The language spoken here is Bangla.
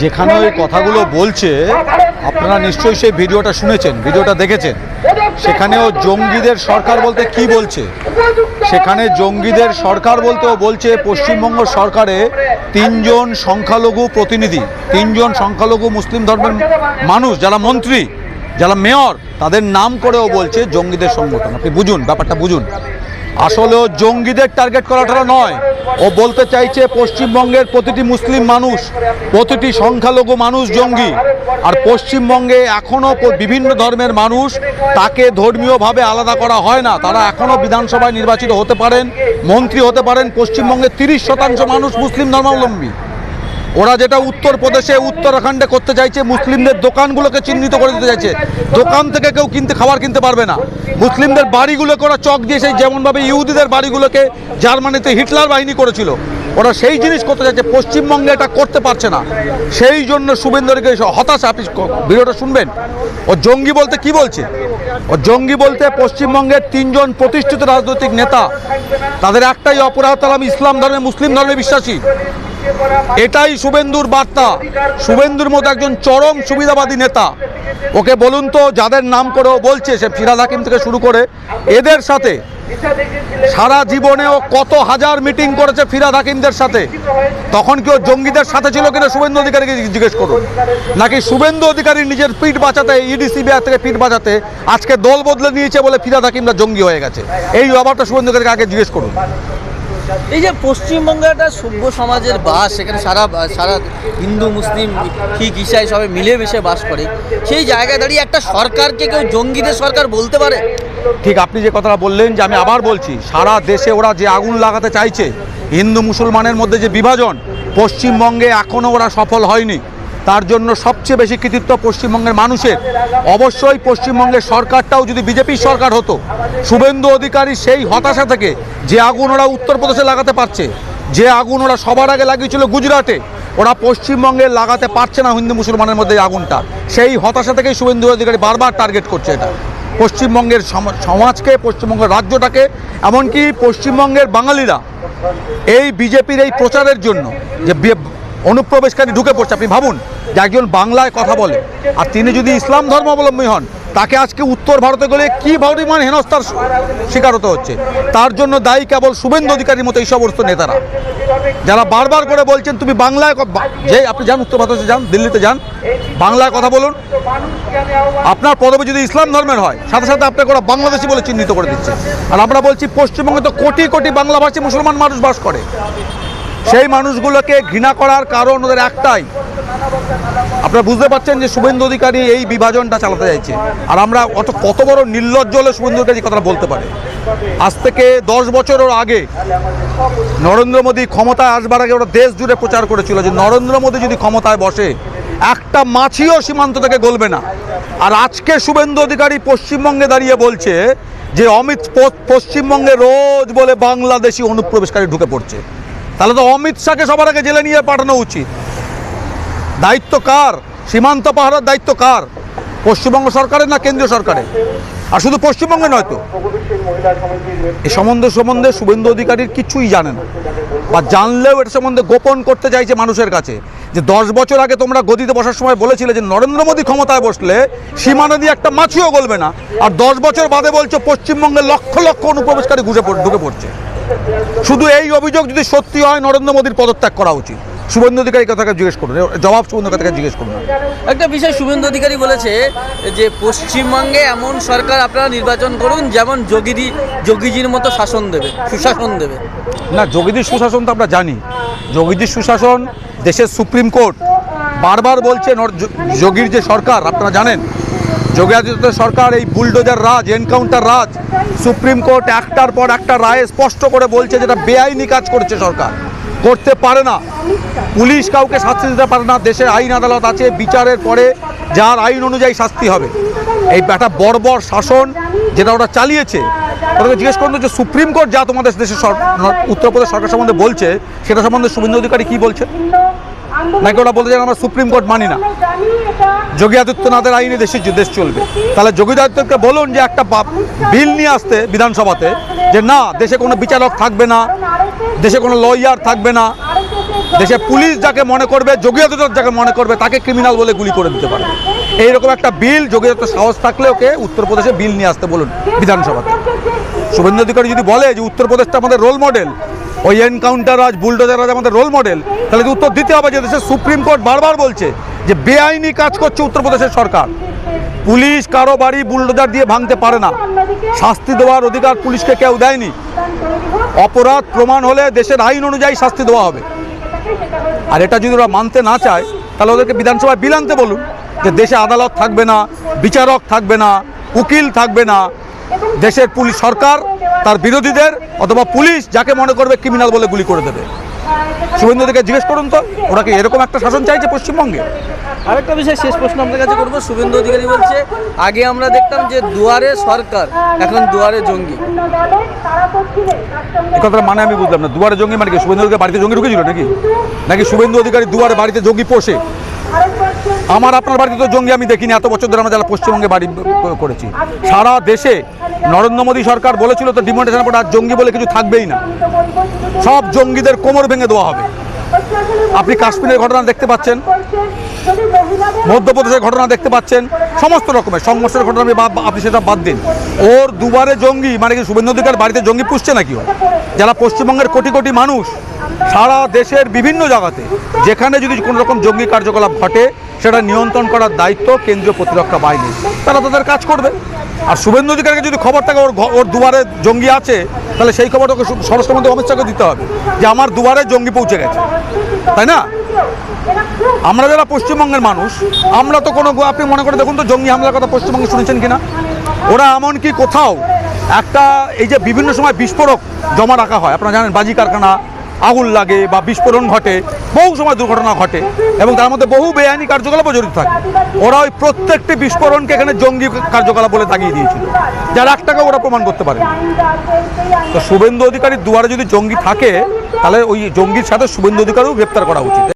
যেখানে ওই কথাগুলো বলছে, আপনারা নিশ্চয়ই সেই ভিডিওটা শুনেছেন, ভিডিওটা দেখেছেন। সেখানেও জঙ্গিদের সরকার বলতে কি বলছে? সেখানে জঙ্গিদের সরকার বলতেও বলছে, পশ্চিমবঙ্গ সরকারে তিনজন সংখ্যালঘু প্রতিনিধি, তিনজন সংখ্যালঘু মুসলিম ধর্মের মানুষ, যারা মন্ত্রী, যারা মেয়র, তাদের নাম করেও বলছে জঙ্গিদের সংগঠন। আপনি বুঝুন, ব্যাপারটা বুঝুন। আসলেও জঙ্গিদের টার্গেট করাটা নয়। ও বলতে চাইছে পশ্চিমবঙ্গের প্রতিটি মুসলিম মানুষ, প্রতিটি সংখ্যালঘু মানুষ জঙ্গি। আর পশ্চিমবঙ্গে এখনও বিভিন্ন ধর্মের মানুষ তাকে ধর্মীয়ভাবে আলাদা করা হয় না। তারা এখনও বিধানসভায় নির্বাচিত হতে পারেন, মন্ত্রী হতে পারেন। পশ্চিমবঙ্গে তিরিশ শতাংশ মানুষ মুসলিম ধর্মাবলম্বী। ওরা যেটা উত্তরপ্রদেশে উত্তরাখণ্ডে করতে চাইছে, মুসলিমদের দোকানগুলোকে চিহ্নিত করে দিতে চাইছে। দোকান থেকে কেউ কিনতে, খাবার কিনতে পারবে না। মুসলিমদের বাড়িগুলোকে ওরা চক দিয়ে সেই যেমনভাবে ইহুদিদের বাড়িগুলোকে জার্মানিতে হিটলার বাহিনী করেছিল, ওরা সেই জিনিস করতে চাইছে, পশ্চিমবঙ্গে এটা করতে পারছে না। সেই জন্য শুভেন্দুকে হতাশা, আপনি ভিডিওটা শুনবেন। ও জঙ্গি বলতে কি বলছে? ও জঙ্গি বলতে পশ্চিমবঙ্গের তিনজন প্রতিষ্ঠিত রাজনৈতিক নেতা, তাদের একটাই অপরাধ, তারা ইসলাম ধর্মে, মুসলিম ধর্মে বিশ্বাসী। এটাই শুভেন্দুর বার্তা। শুভেন্দুর মতো একজন চরম সুবিধাবাদী নেতা। ওকে বলুন তো যাদের নাম করে ও বলছে সে ফিরাদ হাকিম থেকে শুরু করে এদের সাথে সারা জীবনেও কত হাজার মিটিং করেছে ফিরাদ হাকিমদের সাথে? তখন কেউ জঙ্গিদের সাথে ছিল কিনা শুভেন্দু অধিকারীকে জিজ্ঞেস করুন। নাকি শুভেন্দু অধিকারী নিজের পিঠ বাঁচাতে ইডি সিবিআই থেকে পিঠ বাঁচাতে আজকে দল বদলে নিয়েছে বলে ফিরাদ হাকিমরা জঙ্গি হয়ে গেছে? এই ব্যাপারটা শুভেন্দু অধিকারীকে আগে জিজ্ঞেস করুন। এই যে পশ্চিমবঙ্গে একটা সভ্য সমাজের বাস এখানে সারা সারা হিন্দু, মুসলিম শিখ ইসাই সবাই মিলেমিশে বাস করে, সেই জায়গায় দাঁড়িয়ে একটা সরকারকে কেউ জঙ্গিদের সরকার বলতে পারে? ঠিক, আপনি যে কথাটা বললেন যে আমি আবার বলছি, সারা দেশে ওরা যে আগুন লাগাতে চাইছে, হিন্দু, মুসলমানের মধ্যে যে বিভাজন, পশ্চিমবঙ্গে এখনও ওরা সফল হয়নি। তার জন্য সবচেয়ে বেশি কৃতিত্ব পশ্চিমবঙ্গের মানুষের। অবশ্যই পশ্চিমবঙ্গের সরকারটাও যদি বিজেপির সরকার হতো, শুভেন্দু অধিকারী সেই হতাশা থেকে যে আগুন ওরা উত্তরপ্রদেশে লাগাতে পারছে, যে আগুন ওরা সবার আগে লাগিয়েছিল গুজরাটে, ওরা পশ্চিমবঙ্গে লাগাতে পারছে না হিন্দু মুসলমানের মধ্যে আগুনটা। সেই হতাশা থেকেই শুভেন্দু অধিকারী বারবার টার্গেট করছে এটা। পশ্চিমবঙ্গের সম- সমাজকে, পশ্চিমবঙ্গের রাজ্যটাকে, এমনকি পশ্চিমবঙ্গের বাঙালিরা এই বিজেপির এই প্রচারের জন্য যে অনুপ্রবেশকারী ঢুকে পড়ছে, আপনি ভাবুন, যে একজন বাংলায় কথা বলে। আর তিনি যদি ইসলাম ধর্মাবলম্বী হন, তাকে আজকে উত্তর ভারতে গেলে কি পরিমাণ হেনস্থার শিকার হতে হচ্ছে? তার জন্য দায়ী কেবল শুভেন্দু অধিকারীর মতো এই সমস্ত নেতারা। যারা বারবার করে বলছেন, তুমি বাংলায় যে আপনি যান, উত্তর ভারতে যান, দিল্লিতে যান, বাংলায় কথা বলুন। আপনার পদবি যদি ইসলাম ধর্মের হয়, সাথে সাথে আপনাকে ওরা বাংলাদেশি বলে চিহ্নিত করে দিচ্ছে। আর আমরা বলছি, পশ্চিমবঙ্গে তো কোটি কোটি বাংলাভাষী মুসলমান মানুষ বাস করে। সেই মানুষগুলোকে ঘৃণা করার কারণ ওদের একটাই। আপনারা বুঝতে পারছেন যে শুভেন্দু অধিকারী এই বিভাজনটা চালাতে চাইছে। আর আমরা অত, কত বড় নির্লজ্জ হলে শুভেন্দু অধিকারী কথাটা বলতে পারে। আজ থেকে দশ বছরের আগে নরেন্দ্র মোদী ক্ষমতায় আসবার আগে ওরা দেশ জুড়ে প্রচার করেছিল যে নরেন্দ্র মোদী যদি ক্ষমতায় বসে, একটা মাছিও সীমান্ত থেকে গলবে না। আর আজকে শুভেন্দু অধিকারী পশ্চিমবঙ্গে দাঁড়িয়ে বলছে যে অমিত পশ্চিমবঙ্গে রোজ বলে বাংলাদেশি অনুপ্রবেশকারী ঢুকে পড়ছে। তাহলে তো অমিত শাহকে সবার আগে জেলে নিয়ে পাঠানো উচিত। দায়িত্ব কার? সীমান্ত পাহারার দায়িত্ব কার? পশ্চিমবঙ্গ সরকারের না কেন্দ্রীয় সরকারের? আর শুধু পশ্চিমবঙ্গে নয় তো। এই সম্বন্ধে সম্বন্ধে শুভেন্দু অধিকারীর কিছুই জানে না। বা জানলেও এটা সম্বন্ধে গোপন করতে চাইছে মানুষের কাছে যে দশ বছর আগে তোমরা গদিতে বসার সময় বলেছিলে যে নরেন্দ্র মোদী ক্ষমতায় বসলে সীমানা দিয়ে একটা মাছিও গলবে না। আর দশ বছর বাদে বলছো পশ্চিমবঙ্গে লক্ষ লক্ষ অনুপ্রবেশকারী ঘুষে ঢুকে পড়ছে। শুধু এই অভিযোগ যদি সত্যি হয় নরেন্দ্র মোদীর পদত্যাগ করা উচিত। শুভেন্দু অধিকারী কথাকে জিজ্ঞেস করুন জবাব শুভেন্দু কথাকে জিজ্ঞেস করুন। একটা বিষয় শুভেন্দু অধিকারী বলেছে যে পশ্চিমবঙ্গে এমন সরকার আপনারা নির্বাচন করুন যেমন যোগীজি যোগীজির মতো শাসন দেবে সুশাসন দেবে। না যোগীদের সুশাসন তো আমরা জানি। যোগীদের সুশাসন দেশের সুপ্রিম কোর্ট বারবার বলছে যোগীর যে সরকার আপনারা জানেন? যোগী আদিত্যনাথ সরকার, এই বুলডোজার রাজ, এনকাউন্টার রাজ, সুপ্রিম কোর্ট একটার পর একটা রায়ে স্পষ্ট করে বলছে যেটা বেআইনি কাজ করছে সরকার। করতে পারে না। পুলিশ কাউকে শাস্তি দিতে পারে না। দেশে আইন আদালত আছে, বিচারের পরে যার আইন অনুযায়ী শাস্তি হবে। এই একটা বর্বর শাসন যেটা ওরা চালিয়েছে ওটাকে জিজ্ঞেস করুন যে সুপ্রিম কোর্ট যা তোমাদের দেশের উত্তরপ্রদেশ সরকার সম্বন্ধে বলছে, সেটা সম্বন্ধে শুভেন্দু অধিকারী কী বলছে? নাকি ওরা বলতে চান আমরা সুপ্রিম কোর্ট মানি না? যোগী আদিত্যনাথের আইনে দেশের যে দেশ চলবে। তাহলে যোগী আদিত্যকে বলুন যে একটা বিল নিয়ে আসতে বিধানসভাতে যে না দেশে কোনো বিচারক থাকবে না দেশে কোনো লয়ার থাকবে না দেশে পুলিশ যাকে মনে করবে যোগী আদিত্যনাথ যাকে মনে করবে তাকে ক্রিমিনাল বলে গুলি করে দিতে পারে। এইরকম একটা বিল যোগী আদিত্যনাথ সাহস থাকলে ওকে উত্তরপ্রদেশে বিল নিয়ে আসতে বলুন বিধানসভাতে। শুভেন্দু অধিকারী যদি বলে যে উত্তরপ্রদেশটা আমাদের রোল মডেল ওই এনকাউন্টার আজ বুলডোজার আজ আমাদের রোল মডেল তাহলে উত্তর দিতে হবে যে দেশের সুপ্রিম কোর্ট বারবার বলছে যে বেআইনি কাজ করছে উত্তরপ্রদেশের সরকার। পুলিশ কারও বাড়ি বুলডোজার দিয়ে ভাঙতে পারে না। শাস্তি দেওয়ার অধিকার পুলিশকে কেউ দেয়নি। অপরাধ প্রমাণ হলে দেশের আইন অনুযায়ী শাস্তি দেওয়া হবে। আর এটা যদি ওরা মানতে না চায়, তাহলে ওদেরকে বিধানসভায় বিল আনতে বলুন যে দেশে আদালত থাকবে না, বিচারক থাকবে না, উকিল থাকবে না দেশের পুলিশ সরকার তার বিরোধীদের অথবা পুলিশ যাকে মনে করবে ক্রিমিনাল বলে গুলি করে দেবে। শুভেন্দুদেরকে জিজ্ঞেস করুন তো ওরা কি এরকম একটা শাসন চাইছে পশ্চিমবঙ্গে? আরেকটা বিষয় শেষ প্রশ্ন আপনার কাছে করব। শুভেন্দু অধিকারী বলছে আগে আমরা দেখতাম যে দুয়ারে সরকার এখন দুয়ারে জঙ্গি। এই কথাটা মানে আমি বুঝলাম না। দুয়ারে জঙ্গি মানে কি? শুভেন্দু অধিকারী বাড়িতে জঙ্গি ঢুকেছিল নাকি? নাকি শুভেন্দু অধিকারী দুয়ারে বাড়িতে জঙ্গি পোষে? আমার আপনার বাড়িতে তো জঙ্গি আমি দেখিনি, এত বছর ধরে আমরা যারা পশ্চিমবঙ্গে বাড়ি করেছি। সারা দেশে নরেন্দ্র মোদী সরকার বলেছিল তো ডিমোনেশন পর আর জঙ্গি বলে কিছু থাকবেই না। সব জঙ্গিদের কোমর ভেঙে দেওয়া হবে। আপনি কাশ্মীরের ঘটনা দেখতে পাচ্ছেন, মধ্যপ্রদেশের ঘটনা দেখতে পাচ্ছেন, সমস্ত রকমের সংঘর্ষের ঘটনা আপনি সেটা বাদ দিন। ওর দুবারে জঙ্গি মানে কি শুভেন্দু অধিকার বাড়িতে জঙ্গি পুষছে নাকি ও? যারা পশ্চিমবঙ্গের কোটি কোটি মানুষ, সারা দেশের বিভিন্ন জায়গাতে, যেখানে যদি কোনো রকম জঙ্গি কার্যকলাপ ঘটে সেটা নিয়ন্ত্রণ করার দায়িত্ব কেন্দ্রীয় প্রতিরক্ষা বাহিনী তারা তাদের কাজ করবে। আর শুভেন্দু অধিকারকে যদি খবর থাকে ওর ওর দুবারে জঙ্গি আছে, তাহলে সেই খবরটা ওকে সু- স্বরাষ্ট্রমন্ত্রী অমিত শাহকে দিতে হবে যে আমার দুবারে জঙ্গি পৌঁছে গেছে। তাই না? আমরা যারা পশ্চিমবঙ্গের মানুষ, আমরা তো কোনো আপনি মনে করে দেখুন তো জঙ্গি হামলার কথা পশ্চিমবঙ্গে শুনেছেন কিনা? ওরা এমনকি কোথাও একটা এই যে বিভিন্ন সময় বিস্ফোরক জমা রাখা হয়। আপনারা জানেন বাজি কারখানা আগুন লাগে বা বিস্ফোরণ ঘটে, বহু সময় দুর্ঘটনা ঘটে এবং তার মধ্যে বহু বেআইনি কার্যকলাপও জড়িত থাকে। ওরা ওই প্রত্যেকটি বিস্ফোরণকে এখানে জঙ্গি কার্যকলাপ বলে দাগিয়ে দিয়েছিল। যার এক টাকা ওরা প্রমাণ করতে পারে তো শুভেন্দু অধিকারীর দুয়ারে যদি জঙ্গি থাকে, তাহলে ওই জঙ্গির সাথে শুভেন্দু অধিকারও গ্রেপ্তার করা উচিত।